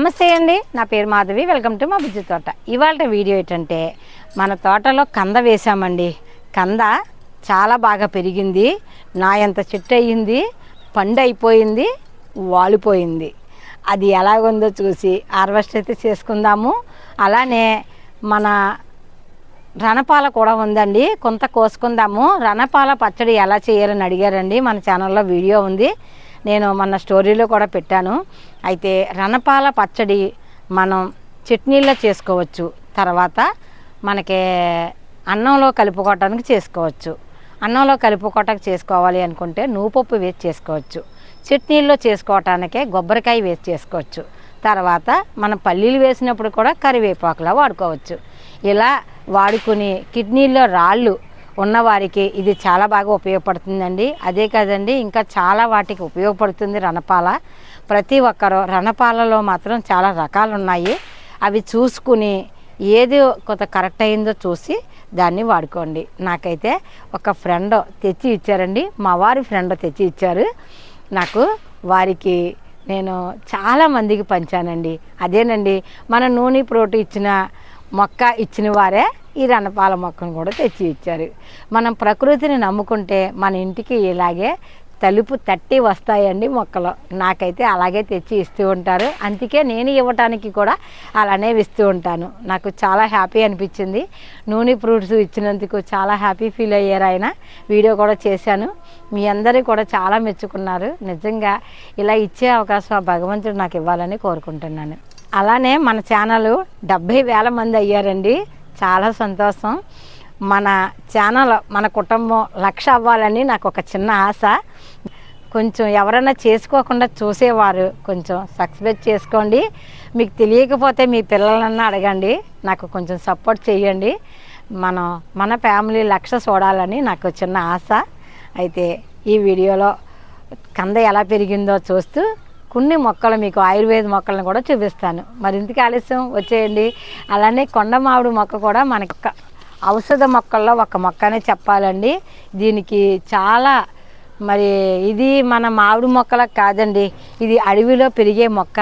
నమస్తే అండి. నా పేరు మాధవి. వెల్కమ్ టు మా బుజ్జి తోట. ఇవాళ వీడియో ఏంటంటే మన తోటలో కంద వేసామండి కంద చాలా బాగా పెరిగింది. నా ఎంత చెట్టు అయ్యింది పండు అయిపోయింది వాలిపోయింది. అది ఎలాగుందో చూసి హార్వెస్ట్ అయితే చేసుకుందాము. అలానే మన రణపాల కూడా ఉందండి. కొంత కోసుకుందాము. రణపాల పచ్చడి ఎలా చేయాలని అడిగారండి. మన ఛానల్లో వీడియో ఉంది. నేను మన స్టోరీలో కూడా పెట్టాను. అయితే రణపాల పచ్చడి మనం చట్నీల్లో చేసుకోవచ్చు. తర్వాత మనకి అన్నంలో కలుపుకోవటానికి చేసుకోవచ్చు. అన్నంలో కలుపుకోవటానికి చేసుకోవాలి అనుకుంటే నువ్వుపప్పు వేసి చేసుకోవచ్చు. చట్నీల్లో చేసుకోవటానికే కొబ్బరికాయ వేసి చేసుకోవచ్చు. తర్వాత మనం పల్లీలు వేసినప్పుడు కూడా కరివేపాకులా వాడుకోవచ్చు. ఇలా వాడుకుని కిడ్నీలో రాళ్ళు ఉన్నవారికి ఇది చాలా బాగా ఉపయోగపడుతుందండి. అదే కాదండి ఇంకా చాలా వాటికి ఉపయోగపడుతుంది రణపాల. ప్రతి ఒక్కరు రణపాలలో మాత్రం చాలా రకాలు ఉన్నాయి అవి చూసుకుని ఏది కొంత కరెక్ట్ అయిందో చూసి దాన్ని వాడుకోండి. నాకైతే ఒక ఫ్రెండ్ తెచ్చి ఇచ్చారండి. మా వారి ఫ్రెండ్ తెచ్చి ఇచ్చారు. నాకు వారికి నేను చాలా మందికి పంచానండి. అదేనండి మన నూనె ప్రోటీ ఇచ్చిన మొక్క ఇచ్చిన వారే ఈ రణపాల మొక్కను కూడా తెచ్చి ఇచ్చారు. మనం ప్రకృతిని నమ్ముకుంటే మన ఇంటికి ఇలాగే తలుపు తట్టి వస్తాయండి మొక్కలు. నాకైతే అలాగే తెచ్చి ఇస్తూ ఉంటారు. అందుకే నేను ఇవ్వటానికి కూడా అలానే ఇస్తూ ఉంటాను. నాకు చాలా హ్యాపీ అనిపించింది. నూనె ఫ్రూట్స్ ఇచ్చినందుకు చాలా హ్యాపీ ఫీల్ అయ్యారు ఆయన. వీడియో కూడా చేశాను. మీ అందరూ కూడా చాలా మెచ్చుకున్నారు. నిజంగా ఇలా ఇచ్చే అవకాశం ఆ భగవంతుడు నాకు ఇవ్వాలని కోరుకుంటున్నాను. అలానే మన ఛానల్ డెబ్భై వేల మంది అయ్యారండి. చాలా సంతోషం. మన ఛానల్ మన కుటుంబం లక్ష అవ్వాలని నాకు ఒక చిన్న ఆశ. కొంచెం ఎవరైనా చేసుకోకుండా చూసేవారు కొంచెం సక్సెస్ చేసుకోండి. మీకు తెలియకపోతే మీ పిల్లలన్నా అడగండి నాకు కొంచెం సపోర్ట్ చేయండి. మనం మన ఫ్యామిలీ లక్ష చూడాలని నాకు చిన్న ఆశ. అయితే ఈ వీడియోలో కంద ఎలా పెరిగిందో చూస్తూ కొన్ని మొక్కలు మీకు ఆయుర్వేద మొక్కలను కూడా చూపిస్తాను. మరి ఇంతకు ఆలస్యం వచ్చేయండి. అలానే కొండ మామిడి మొక్క కూడా మనకి ఔషధ మొక్కల్లో ఒక మొక్కనే చెప్పాలండి. దీనికి చాలా మరి ఇది మన మామిడి మొక్కల కాదండి. ఇది అడవిలో పెరిగే మొక్క.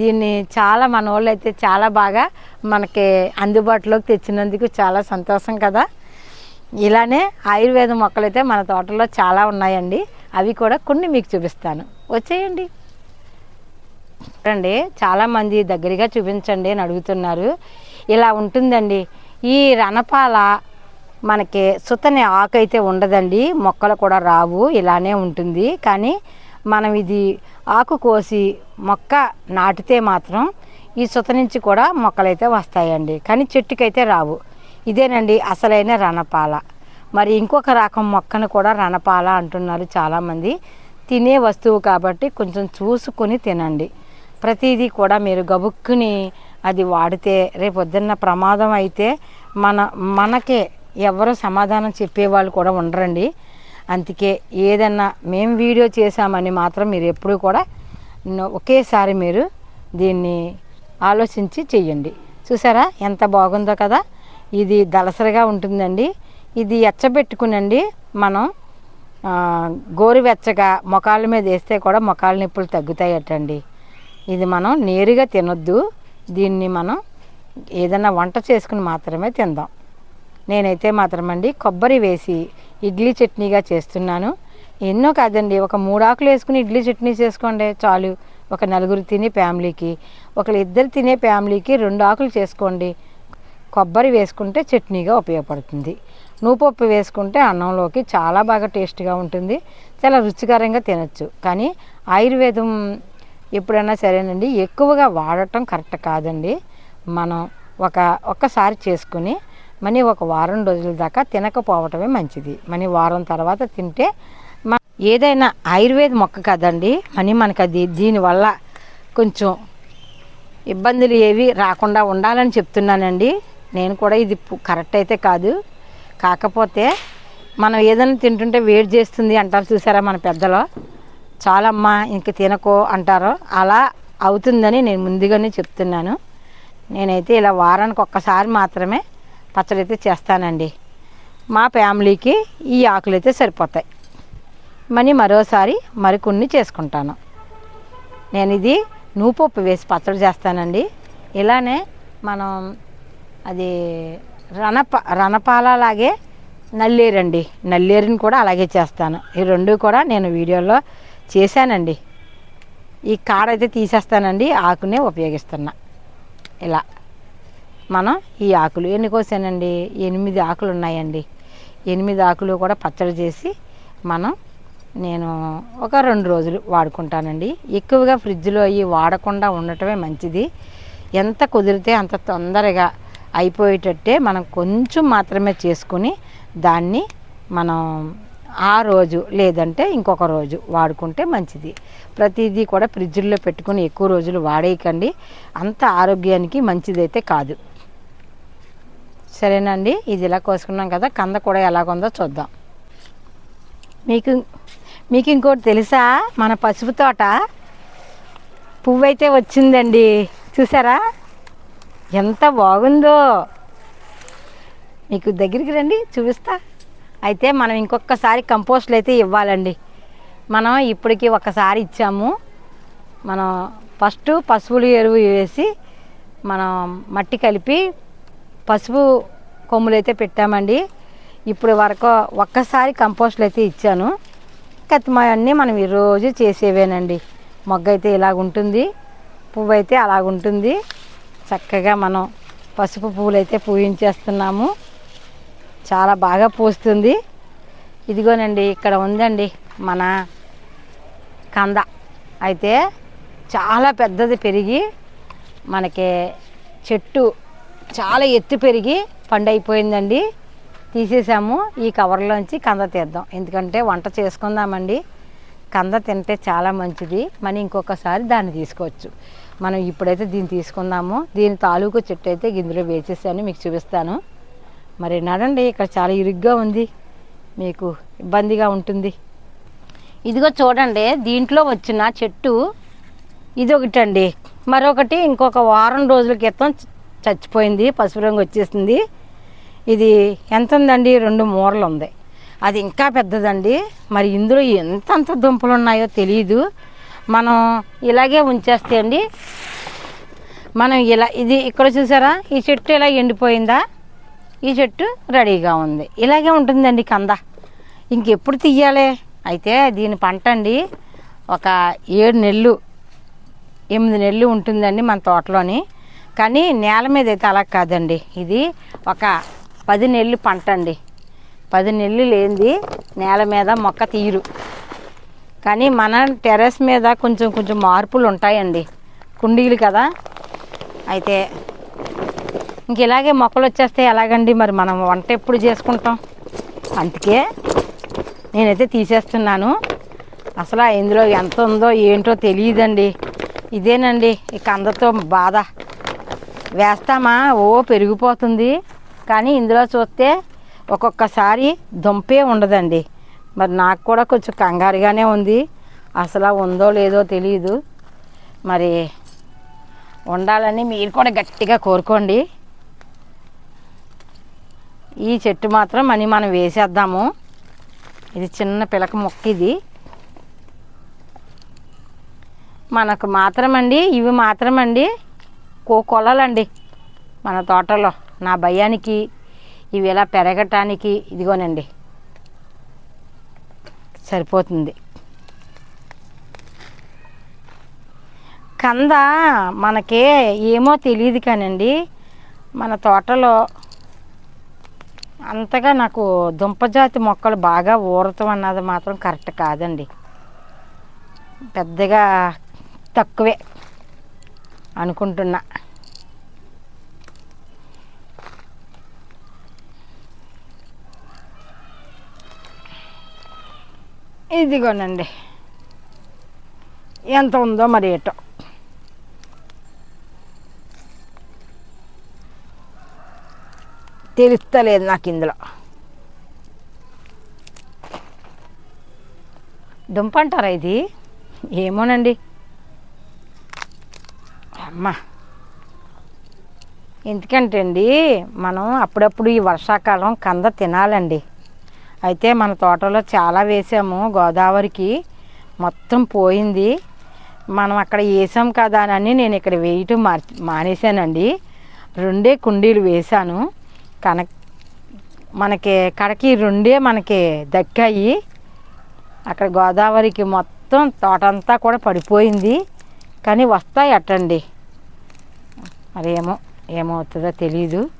దీన్ని చాలా మన వాళ్ళు అయితే చాలా బాగా మనకి అందుబాటులోకి తెచ్చినందుకు చాలా సంతోషం కదా. ఇలానే ఆయుర్వేద మొక్కలు అయితే మన తోటలో చాలా ఉన్నాయండి. అవి కూడా కొన్ని మీకు చూపిస్తాను. వచ్చేయండి. చూడండి చాలామంది దగ్గరగా చూపించండి అని అడుగుతున్నారు. ఇలా ఉంటుందండి. ఈ రణపాల మనకి సుతని ఆకు అయితే ఉండదండి. మొక్కలు కూడా రావు. ఇలానే ఉంటుంది. కానీ మనం ఇది ఆకు కోసి మొక్క నాటితే మాత్రం ఈ సుత నుంచి కూడా మొక్కలైతే వస్తాయండి. కానీ చెట్టుకైతే రావు. ఇదేనండి అసలైన రణపాల. మరి ఇంకొక రకం మొక్కను కూడా రణపాల అంటున్నారు చాలామంది. తినే వస్తువు కాబట్టి కొంచెం చూసుకొని తినండి. ప్రతిదీ కూడా మీరు గబుక్కుని అది వాడితే రేపొద్దున్న ప్రమాదం అయితే మన మనకే ఎవరో సమాధానం చెప్పేవాళ్ళు కూడా ఉండరండి. అందుకే ఏదన్నా మేము వీడియో చేశామని మాత్రం మీరు ఎప్పుడూ కూడా ఒకేసారి మీరు దీన్ని ఆలోచించి చెయ్యండి. చూసారా? ఎంత బాగుందో కదా? ఇది దలసరిగా ఉంటుందండి. ఇది ఎచ్చబెట్టుకునండి మనం గోరువెచ్చగా మొకాళ్ళ మీద వేస్తే కూడా మొకాళ్ళ నొప్పులు తగ్గుతాయటండి. ఇది మనం నేరుగా తినొద్దు. దీన్ని మనం ఏదైనా వంట చేసుకుని మాత్రమే తిందాం. నేనైతే మాత్రమండి కొబ్బరి వేసి ఇడ్లీ చట్నీగా చేస్తున్నాను. ఎన్నో కాదండి ఒక మూడు ఆకులు వేసుకుని ఇడ్లీ చట్నీ చేసుకోండి చాలు. ఒక నలుగురు తినే ఫ్యామిలీకి ఒకరు ఇద్దరు తినే ఫ్యామిలీకి రెండు ఆకులు చేసుకోండి. కొబ్బరి వేసుకుంటే చట్నీగా ఉపయోగపడుతుంది. నూపప్పు వేసుకుంటే అన్నంలోకి చాలా బాగా టేస్ట్గా ఉంటుంది. చాలా రుచికరంగా తినచ్చు. కానీ ఆయుర్వేదం ఎప్పుడైనా సరేనండి. ఎక్కువగా వాడటం కరెక్ట్ కాదండి. మనం ఒక ఒక్కసారి చేసుకుని మనీ ఒక వారం రోజుల దాకా తినకపోవటమే మంచిది. మనీ వారం తర్వాత తింటే మన ఏదైనా ఆయుర్వేద మొక్క కదండి. మనీ మనకు అది దీనివల్ల కొంచెం ఇబ్బందులు ఏవి రాకుండా ఉండాలని చెప్తున్నానండి. నేను కూడా ఇది కరెక్ట్ అయితే కాదు. కాకపోతే మనం ఏదైనా తింటుంటే వేడి చేస్తుంది అంటారు చూసారా మన పెద్దలు? చాలమ్మా ఇంక తినకో అంటారు అలా అవుతుందని నేను ముందుగానే చెప్తున్నాను. నేనైతే ఇలా వారానికి ఒక్కసారి మాత్రమే పచ్చడి అయితే చేస్తానండి. మా ఫ్యామిలీకి ఈ ఆకులు అయితే సరిపోతాయి. మనీ మరోసారి మరికొన్ని చేసుకుంటాను. నేను ఇది నూపప్పు వేసి పచ్చడి చేస్తానండి. ఇలానే మనం అది రణప రణపాలలాగే నల్లేరండి. నల్లేరుని కూడా అలాగే చేస్తాను. ఈ రెండు కూడా నేను వీడియోలో చేశానండి. ఈ కాడ అయితే తీసేస్తానండి ఆకునే ఉపయోగిస్తున్నా. ఇలా. మనం ఈ ఆకులు ఎన్ని కోసానండి? ఎనిమిది ఆకులు ఉన్నాయండి ఎనిమిది ఆకులు కూడా పచ్చడి చేసి మనం నేను ఒక రెండు రోజులు వాడుకుంటానండి. ఎక్కువగా ఫ్రిడ్జ్లో అవి వాడకుండా ఉండటమే మంచిది. ఎంత కుదిరితే అంత తొందరగా అయిపోయేటట్టే మనం కొంచెం మాత్రమే చేసుకుని దాన్ని మనం ఆ రోజు లేదంటే ఇంకొక రోజు వాడుకుంటే మంచిది. ప్రతిదీ కూడా ఫ్రిడ్జ్లో పెట్టుకుని ఎక్కువ రోజులు వాడేయకండి. అంత ఆరోగ్యానికి మంచిదైతే కాదు. సరేనండి ఇది ఇలా కోసుకున్నాం కదా కంద కూడా ఎలాగుందో చూద్దాం. మీకు మీకు ఇంకోటి తెలుసా? మన పసుపు తోట పువ్వు అయితే వచ్చిందండి. చూసారా? ఎంత బాగుందో. మీకు దగ్గరికి రండి చూపిస్తా. అయితే మనం ఇంకొకసారి కంపోస్ట్లు అయితే ఇవ్వాలండి. మనం ఇప్పటికి ఒకసారి ఇచ్చాము. మనం ఫస్ట్ పశువులు ఎరువు వేసి మనం మట్టి కలిపి పసుపు కొమ్ములు అయితే పెట్టామండి. ఇప్పుడు వరకు ఒక్కసారి కంపోస్ట్లు అయితే ఇచ్చాను. కత్తిమాయన్నీ మనం ఈరోజు చేసేవేనండి. మొగ్గ అయితే ఇలాగుంటుంది పువ్వు అయితే అలాగుంటుంది చక్కగా మనం పసుపు పువ్వులు అయితే పూయించేస్తున్నాము. చాలా బాగా పూస్తుంది. ఇదిగోనండి ఇక్కడ ఉందండి మన కంద. అయితే చాలా పెద్దది పెరిగి మనకి చెట్టు చాలా ఎత్తు పెరిగి పండు అయిపోయిందండి తీసేసాము ఈ కవర్లోంచి కంద తీద్దాం. ఎందుకంటే వంట చేసుకుందామండి. కంద తింటే చాలా మంచిది. మనం ఇంకొకసారి దాన్ని తీసుకోవచ్చు. మనం ఇప్పుడైతే దీన్ని తీసుకుందాము. దీని తాలూకు చెట్టు అయితే గిందులో వేసేసాను మీకు చూపిస్తాను. మరి నడండి ఇక్కడ చాలా ఇరుగ్గా ఉంది. మీకు ఇబ్బందిగా ఉంటుంది. ఇదిగో చూడండి దీంట్లో వచ్చిన చెట్టు ఇది ఒకటండి మరొకటి ఇంకొక వారం రోజుల క్రితం చచ్చిపోయింది పసుపు రంగు వచ్చేసింది. ఇది ఎంత ఉందండి రెండు మూరలు ఉంది. అది ఇంకా పెద్దదండి. మరి ఇందులో ఎంత అంత దుంపలు ఉన్నాయో తెలియదు మనం ఇలాగే ఉంచేస్తే అండి మనం ఇలా ఇది ఇక్కడ చూసారా? ఈ చెట్టు ఇలా ఎండిపోయిందా? ఈ చెట్టు రెడీగా ఉంది. ఇలాగే ఉంటుందండి కంద. ఇంకెప్పుడు తీయాలి? అయితే దీని పంట అండి ఒక ఏడు నెలలు ఎనిమిది నెలలు ఉంటుందండి మన తోటలోని. కానీ నేల మీద అయితే అలా కాదండి. ఇది ఒక పది నెలలు పంట అండి. పది నెలలు లేనిది నేల మీద మొక్క తీరు కానీ మన టెర్రస్ మీద కొంచెం కొంచెం మార్పులు ఉంటాయండి. కుండీలు కదా. అయితే ఇంక ఇలాగే మొక్కలు వచ్చేస్తే ఎలాగండి? మరి మనం వంట ఎప్పుడు చేసుకుంటాం? అందుకే నేనైతే తీసేస్తున్నాను. అసలు ఇందులో ఎంత ఉందో ఏంటో తెలియదండి. ఇదేనండి ఈ కందతో బాధ. వేస్తామా? ఓ పెరిగిపోతుంది. కానీ ఇందులో చూస్తే ఒక్కొక్కసారి దుంపే ఉండదండి. మరి నాకు కూడా కొంచెం కంగారుగానే ఉంది. అసలు ఉందో లేదో తెలియదు మరి ఉండాలని మీరు కూడా గట్టిగా కోరుకోండి. ఈ చెట్టు మాత్రం మనీ మనం వేసేద్దాము. ఇది చిన్న పిలక మొక్క ఇది. మనకు మాత్రమండి ఇవి మాత్రమండి. కో కొలలండి మన తోటలో నా భయానికి ఇవి ఇలా పెరగటానికి ఇదిగోనండి. సరిపోతుంది. కంద మనకి ఏమో తెలియదు కానండి. మన తోటలో అంతగా నాకు దుంపజాతి మొక్కలు బాగా ఊరతం అన్నది మాత్రం కరెక్ట్ కాదండి. పెద్దగా తక్కువే అనుకుంటున్నా. ఇదిగోనండి. ఎంత ఉందో మరి ఏటో. తెలుస్తలేదు నాకు ఇందులో. దుంప అంటారా ఇది? ఏమోనండి. అమ్మా. ఎందుకంటే అండి మనం అప్పుడప్పుడు ఈ వర్షాకాలం కంద తినాలండి. అయితే మన తోటలో చాలా వేసాము గోదావరికి. మొత్తం పోయింది. మనం అక్కడ వేసాం కదా అని నేను ఇక్కడ వేయటం మార్ మానేశానండి. రెండే కుండీలు వేశాను. కనక్ మనకి కడకి రెండే మనకి దక్కాయి. అక్కడ గోదావరికి మొత్తం తోటంతా కూడా పడిపోయింది. కానీ వస్తాయి అట్టండి. మరి ఏమో ఏమవుతుందో తెలీదు.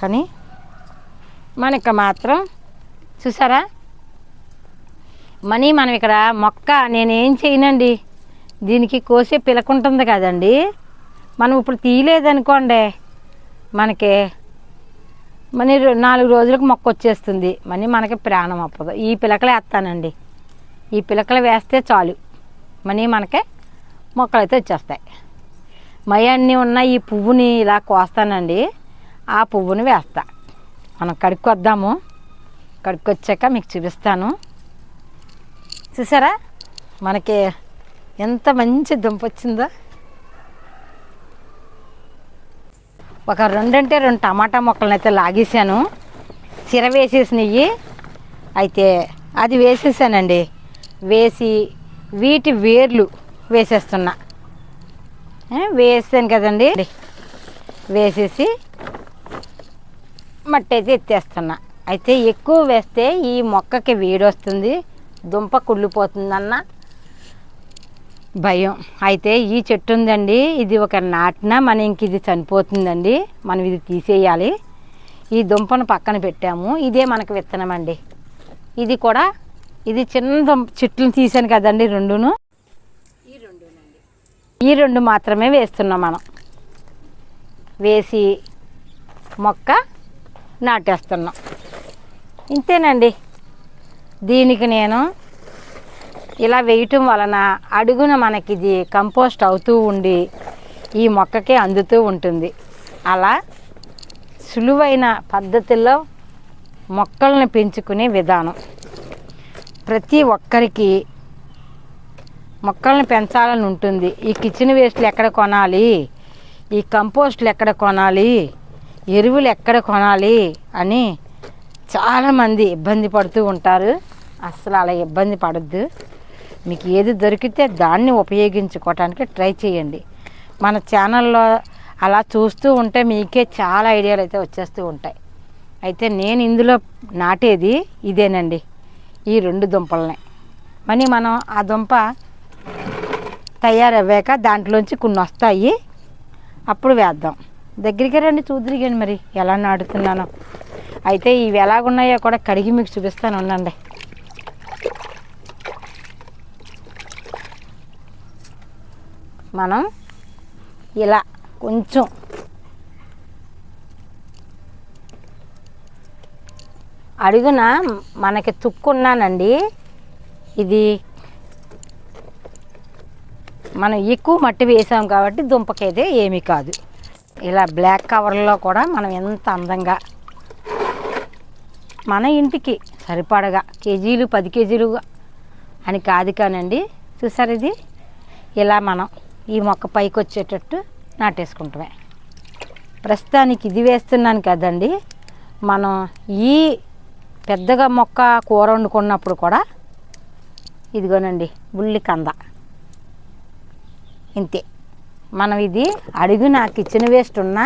కానీ మనకి మాత్రం చూసారా? మనీ మనం ఇక్కడ మొక్క నేనేం చేయనండి? దీనికి కోసే పిలకుంటుంది కదండి. మనం ఇప్పుడు తీయలేదనుకోండి మనకి మనీ నాలుగు రోజులకు మొక్క వచ్చేస్తుంది. మనీ మనకి ప్రాణం అప్పదు. ఈ పిలకలు వేస్తానండి. ఈ పిలకలు వేస్తే చాలు. మనీ మనకి మొక్కలు అయితే వచ్చేస్తాయి. మై అన్నీ ఉన్న ఈ పువ్వుని ఇలా కోస్తానండి. ఆ పువ్వుని వేస్తా. మనం కడుక్కొద్దాము. కడుక్కొచ్చాక మీకు చూపిస్తాను. చూసారా? మనకి ఎంత మంచి దుంప వచ్చిందో ఒక రెండంటే రెండు టమాటా మొక్కలను అయితే లాగేసాను సిర వేసేసినవి అయితే అది వేసేసానండి. వేసి వీటి వేర్లు వేసేస్తున్నా. వేసాను కదండి. వేసేసి మట్టి అయితే ఎత్తేస్తున్నా. అయితే ఎక్కువ వేస్తే ఈ మొక్కకి వేడి వస్తుంది దుంప కుళ్ళిపోతుందన్న భయం. అయితే ఈ చెట్టు ఉందండి ఇది ఒక నాటిన మన ఇంక ఇది చనిపోతుందండి. మనం ఇది తీసేయాలి. ఈ దుంపను పక్కన పెట్టాము. ఇదే మనకు విత్తనం అండి. ఇది కూడా ఇది చిన్న దుంప చెట్లను తీసాను కదండి రెండును. ఈ రెండు మాత్రమే వేస్తున్నాం మనం. వేసి మొక్క నాటేస్తున్నాం. ఇంతేనండి. దీనికి నేను ఇలా వేయటం వలన అడుగున మనకి ఇది కంపోస్ట్ అవుతూ ఉండి ఈ మొక్కకి అందుతూ ఉంటుంది. అలా సులువైన పద్ధతిలో మొక్కలను పెంచుకునే విధానం. ప్రతి ఒక్కరికి మొక్కలను పెంచాలని ఉంటుంది. ఈ కిచెన్ వేస్ట్లు ఎక్కడ కొనాలి? ఈ కంపోస్ట్లు ఎక్కడ కొనాలి? ఎరువులు ఎక్కడ కొనాలి? అని చాలామంది ఇబ్బంది పడుతూ ఉంటారు. అస్సలు అలా ఇబ్బంది పడద్దు. మీకు ఏది దొరికితే దాన్ని ఉపయోగించుకోవటానికి ట్రై చేయండి. మన ఛానల్లో అలా చూస్తూ ఉంటే మీకే చాలా ఐడియాలు అయితే వచ్చేస్తూ ఉంటాయి. అయితే నేను ఇందులో నాటేది ఇదేనండి. ఈ రెండు దుంపల్ని. మరి మనం ఆ దుంప తయారవ్వాక దాంట్లోంచి కొన్ని వస్తాయి. అప్పుడు వేద్దాం. దగ్గరికి రండి చూద్దరిగండి మరి ఎలా నాటుతున్నానో. అయితే ఇవి ఎలాగున్నాయో కూడా కడిగి మీకు చూపిస్తాను ఉండండి. మనం ఇలా కొంచెం అడుగున మనకి తుక్కున్నానండి. ఇది మనం ఎక్కువ మట్టి వేసాం కాబట్టి దుంపకైతే ఏమీ కాదు. ఇలా బ్లాక్ కవర్లో కూడా మనం ఎంత అందంగా మన ఇంటికి సరిపడగా కేజీలు పది కేజీలు అని కాదు కానండి. చూసారు ఇది? ఇలా మనం ఈ మొక్క పైకి వచ్చేటట్టు నాటేసుకుంటామే. ప్రస్తుతానికి ఇది వేస్తున్నాను కదండి. మనం ఈ పెద్దగా మొక్క కూర వండుకున్నప్పుడు కూడా ఇదిగోనండి ఉల్లి కంద. ఇంతే. మనం ఇది అడుగున కిచెన్ వేస్ట్ ఉన్నా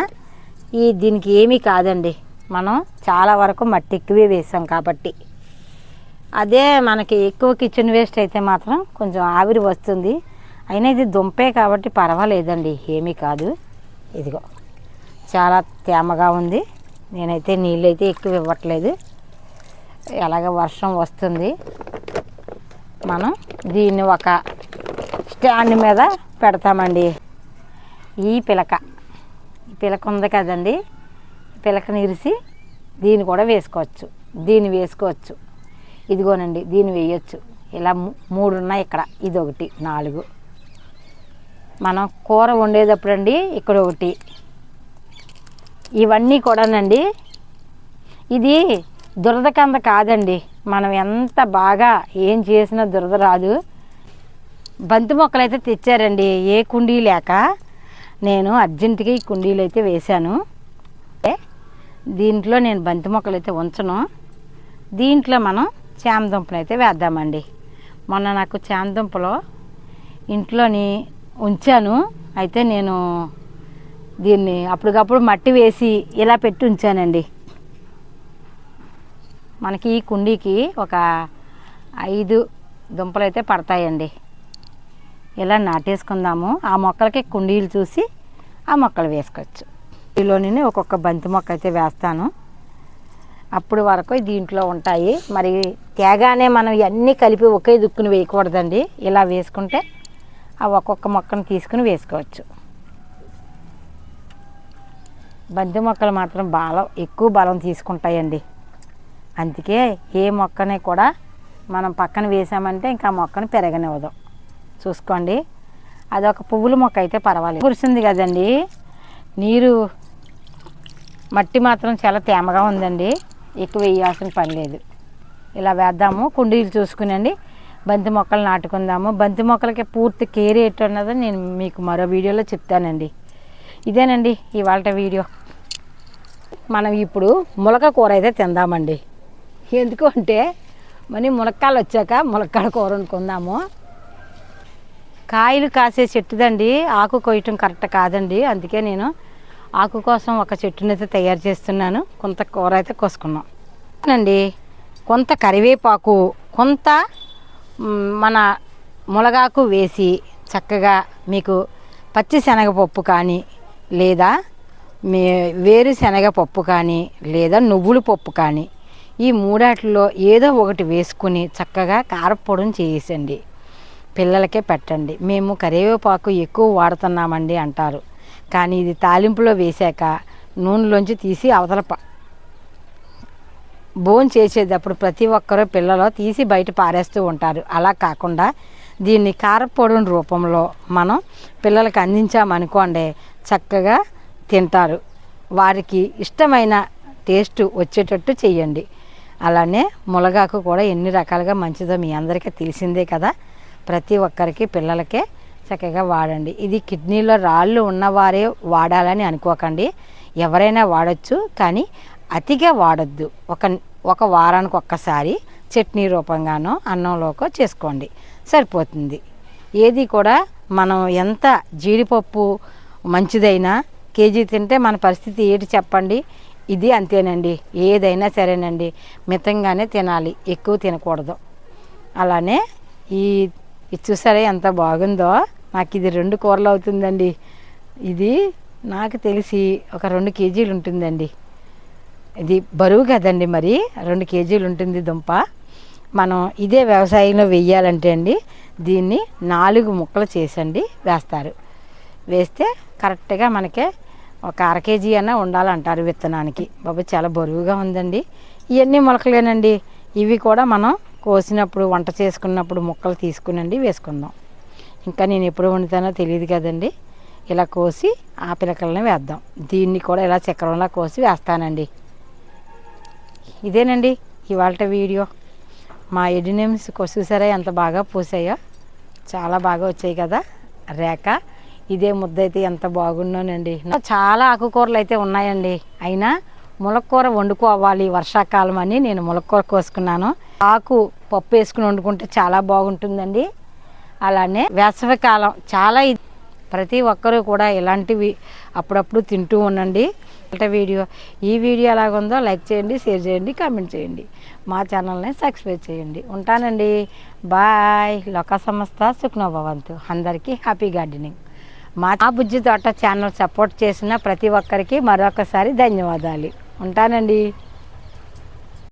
ఈ దీనికి ఏమీ కాదండి. మనం చాలా వరకు మట్టి ఎక్కువే వేసాం కాబట్టి. అదే మనకి ఎక్కువ కిచెన్ వేస్ట్ అయితే మాత్రం కొంచెం ఆవిరి వస్తుంది. అయినా ఇది దుంపే కాబట్టి పర్వాలేదండి ఏమీ కాదు. ఇదిగో చాలా తేమగా ఉంది. నేనైతే నీళ్ళు అయితే ఎక్కువ ఇవ్వట్లేదు. ఎలాగ వర్షం వస్తుంది మనం దీన్ని ఒక స్టాండ్ మీద పెడతామండి. ఈ పిలక ఈ పిలక ఉంది కదండి పిలకని ఇరిసి దీన్ని కూడా వేసుకోవచ్చు దీన్ని వేసుకోవచ్చు. ఇదిగోనండి దీన్ని వేయచ్చు. ఇలా మూ- మూడు ఉన్నాయి ఇక్కడ ఇది ఒకటి నాలుగు. మనం కూర వండేటప్పుడు అండి ఇక్కడ ఒకటి. ఇవన్నీ కూడానండి. ఇది దురద కంద కాదండి. మనం ఎంత బాగా ఏం చేసినా దురద రాదు. బంతి మొక్కలు అయితే తెచ్చారండి. ఏ కుండీ లేక నేను అర్జెంటుగా ఈ కుండీలు అయితే వేశాను. దీంట్లో నేను బంతి మొక్కలు అయితే ఉంచను. దీంట్లో మనం చామదుంపలు అయితే వేద్దామండి. మొన్న నాకు చామదుంపలో ఇంట్లోని ఉంచాను. అయితే నేను దీన్ని అప్పటికప్పుడు మట్టి వేసి ఇలా పెట్టి ఉంచానండి. మనకి ఈ కుండీకి ఒక ఐదు దుంపలు అయితే పడతాయండి. ఇలా నాటేసుకుందాము. ఆ మొక్కలకి కుండీలు చూసి ఆ మొక్కలు వేసుకోవచ్చు. దీనిలోనే ఒక్కొక్క బంతి మొక్క అయితే వేస్తాను. అప్పుడు వరకు దీంట్లో ఉంటాయి. మరి తేగానే మనం ఇవన్నీ కలిపి ఒకే దుక్కుని వేయకూడదండి. ఇలా వేసుకుంటే ఆ ఒక్కొక్క మొక్కను తీసుకుని వేసుకోవచ్చు. బంతి మొక్కలు మాత్రం బలం ఎక్కువ బలం తీసుకుంటాయండి. అందుకే ఏ మొక్కని కూడా మనం పక్కన వేసామంటే ఇంకా ఆ మొక్కను పెరగనివ్వదు. చూసుకోండి. అదొక పువ్వుల మొక్క అయితే పర్వాలేదు. కురిసింది కదండి. నీరు మట్టి మాత్రం చాలా తేమగా ఉందండి. ఎక్కువ వేయాల్సిన పని లేదు. ఇలా వేద్దాము. కుండీలు చూసుకునండి. బంతి మొక్కలు నాటుకుందాము. బంతి మొక్కలకి పూర్తి కేర్ ఏంటి అన్నది నేను మీకు మరో వీడియోలో చెప్తానండి. ఇదేనండి ఇవాళ వీడియో. మనం ఇప్పుడు ములక కూర అయితే తిందామండి. ఎందుకు అంటే మరి ములక్కాయలు వచ్చాక ములక్కాడ కూర వండుకుందాము. కాయలు కాసే చెట్టుదండి. ఆకు కొయ్యటం కరెక్ట్ కాదండి. అందుకే నేను ఆకు కోసం ఒక చెట్టుని అయితే తయారు చేస్తున్నాను. కొంత కూర అయితే కోసుకున్నాం. అండి కొంత కరివేపాకు కొంత మన మునగాకు వేసి చక్కగా మీకు పచ్చి శనగపప్పు కానీ లేదా మే వేరుశనగ పప్పు కానీ లేదా నువ్వుల పప్పు కానీ ఈ మూడాటిలో ఏదో ఒకటి వేసుకుని చక్కగా కారపొడిని చేసేయండి. పిల్లలకే పెట్టండి. మేము కరివేపాకు ఎక్కువ వాడుతున్నామండి అంటారు. కానీ ఇది తాలింపులో వేశాక నూనెలోంచి తీసి అవతల భోజనం చేసేటప్పుడు ప్రతి ఒక్కరూ పిల్లలు తీసి బయట పారేస్తూ ఉంటారు. అలా కాకుండా దీన్ని కారపొడిని రూపంలో మనం పిల్లలకి అందించామనుకోండి చక్కగా తింటారు. వారికి ఇష్టమైన టేస్ట్ వచ్చేటట్టు చేయండి అలానే ములగాకు కూడా ఎన్ని రకాలుగా మంచిదో మీ అందరికీ తెలిసిందే కదా. ప్రతి ఒక్కరికి పిల్లలకే చక్కగా వాడండి. ఇది కిడ్నీలో రాళ్ళు ఉన్నవారే వాడాలని అనుకోకండి. ఎవరైనా వాడచ్చు కానీ అతిగా వాడద్దు. ఒక ఒక వారానికి ఒక్కసారి చట్నీ రూపంగానో అన్నంలోకో చేసుకోండి. సరిపోతుంది. ఏది కూడా మనం ఎంత జీడిపప్పు మంచిదైనా కేజీ తింటే మన పరిస్థితి ఏంటి చెప్పండి? ఇది అంతేనండి. ఏదైనా సరేనండి. మితంగానే తినాలి. ఎక్కువ తినకూడదు. అలానే ఈ ఇది చూసారా ఎంత బాగుందో? నాకు ఇది రెండు కూరలు అవుతుందండి. ఇది నాకు తెలిసి ఒక రెండు కేజీలు ఉంటుందండి. ఇది బరువు కదండి మరి. రెండు కేజీలు ఉంటుంది దుంప. మనం ఇదే వ్యవసాయంలో వెయ్యాలంటే అండి దీన్ని నాలుగు ముక్కలు చేసండి వేస్తారు. వేస్తే కరెక్ట్గా మనకే ఒక అర కేజీ అన్న ఉండాలంటారు విత్తనానికి. బాబు చాలా బరువుగా ఉందండి. ఇవన్నీ మొలకలేనండి. ఇవి కూడా మనం కోసినప్పుడు వంట చేసుకున్నప్పుడు ముక్కలు తీసుకునండి వేసుకుందాం. ఇంకా నేను ఎప్పుడు వండుతానో తెలియదు కదండి. ఇలా కోసి ఆ పిలకలని వేద్దాం. దీన్ని కూడా ఇలా చక్రంలా కోసి వేస్తానండి. ఇదేనండి ఇవాళ వీడియో. మా ఎడినమ్స్ చూసారా ఎంత బాగా పూసాయో? చాలా బాగా వచ్చాయి కదా రేఖ. ఇదే ముద్ద అయితే ఎంత బాగున్నానండి. చాలా ఆకుకూరలు అయితే ఉన్నాయండి. అయినా ములక్కూర వండుకోవాలి వర్షాకాలం అని నేను ములక్కూర కోసుకున్నాను. ఆకు పప్పు వేసుకుని వండుకుంటే చాలా బాగుంటుందండి. అలానే వేసవికాలం చాలా ప్రతి ఒక్కరూ కూడా ఇలాంటివి అప్పుడప్పుడు తింటూ ఉండండి. ఇలాంటి వీడియో. ఈ వీడియో ఎలాగుందో లైక్ చేయండి షేర్ చేయండి కామెంట్ చేయండి. మా ఛానల్ని సబ్స్క్రైబ్ చేయండి. ఉంటానండి. బాయ్. లోక సంస్థ సుఖ్నోభవంతు. అందరికీ హ్యాపీ గార్డెనింగ్. మా మా బుజ్జి తోట ఛానల్ సపోర్ట్ చేసిన ప్రతి ఒక్కరికి మరొకసారి ధన్యవాదాలు. ఉంటానండి.